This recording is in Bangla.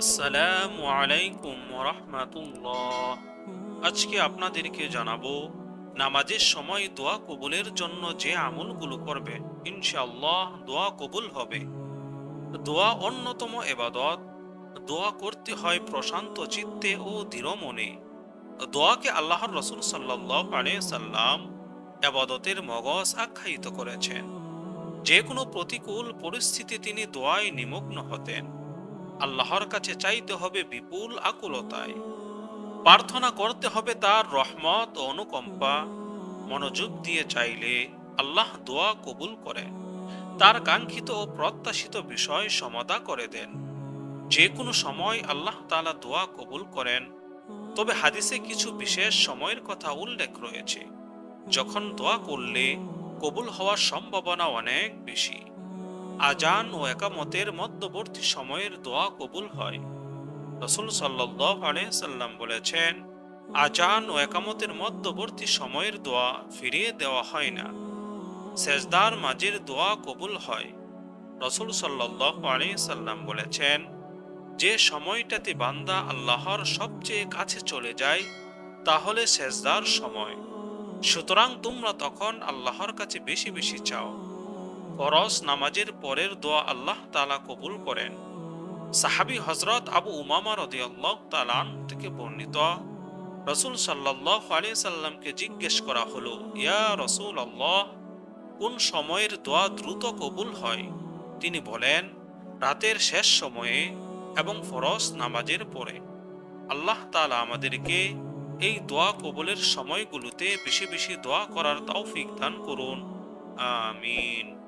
আসসালামু আলাইকুম রহমাতুল্লাহ আজকে আপনাদেরকে জানাব, নামাজের সময় দোয়া কবুলের জন্য যে আমলগুলো করবে, ইনশাআল্লাহ দোয়া কবুল হবে। দোয়া অন্যতম এবাদত। দোয়া করতে হয় প্রশান্ত চিত্তে ও দৃঢ় মনে। দোয়াকে আল্লাহর রসুল সাল্লাহ সাল্লাম এবাদতের মগজ আখ্যায়িত করেছেন। যে কোনো প্রতিকূল পরিস্থিতি তিনি দোয়ায় নিমগ্ন হতেন। আল্লাহর কাছে চাইতে হবে বিপুল আকুলতায়। প্রার্থনা করতে হবে তার রহমত ও অনুকম্পা। মনোযোগ দিয়ে চাইলে আল্লাহ দোয়া কবুল করেন। তার কাঙ্ক্ষিত ও প্রত্যাশিত বিষয় সমাধা করে দেন। যে কোনো সময় আল্লাহ তালা দোয়া কবুল করেন। তবে হাদিসে কিছু বিশেষ সময়ের কথা উল্লেখ রয়েছে। যখন দোয়া করলে কবুল হওয়ার সম্ভাবনা অনেক বেশি। আজান ও একামতের মধ্যবর্তী সময়ের দোয়া কবুল হয়। রসুল সাল্লাম বলেছেন, আজান ও একামতের মধ্যবর্তী সময়ের দোয়া ফিরিয়ে দেওয়া হয় না। সেজদার মাঝের দোয়া কবুল হয়। রসুল সাল্লাহ সাল্লাম বলেছেন, যে সময়টাতে বান্দা আল্লাহর সবচেয়ে কাছে চলে যায়, তাহলে সেজদার সময়। সুতরাং তোমরা তখন আল্লাহর কাছে বেশি বেশি চাও। ফরজ নামাজের পরের দোয়া আল্লাহ তালা কবুল করেন। সাহাবি হজরত আবু উমামা রদিয়াল্লাহ তালান থেকে বর্ণিত, রসুল সাল্লাহ আলী সাল্লামকে জিজ্ঞেস করা হলো, ইয়া রসুল আল্লাহ কোন সময়ের দোয়া দ্রুত কবুল হয়? তিনি বলেন, রাতের শেষ সময়ে এবং ফরজ নামাজের পরে। আল্লাহ তালা আমাদেরকে এই দোয়া কবুলের সময়গুলোতে বেশি বেশি দোয়া করার তৌফিক দান করুন। আমিন।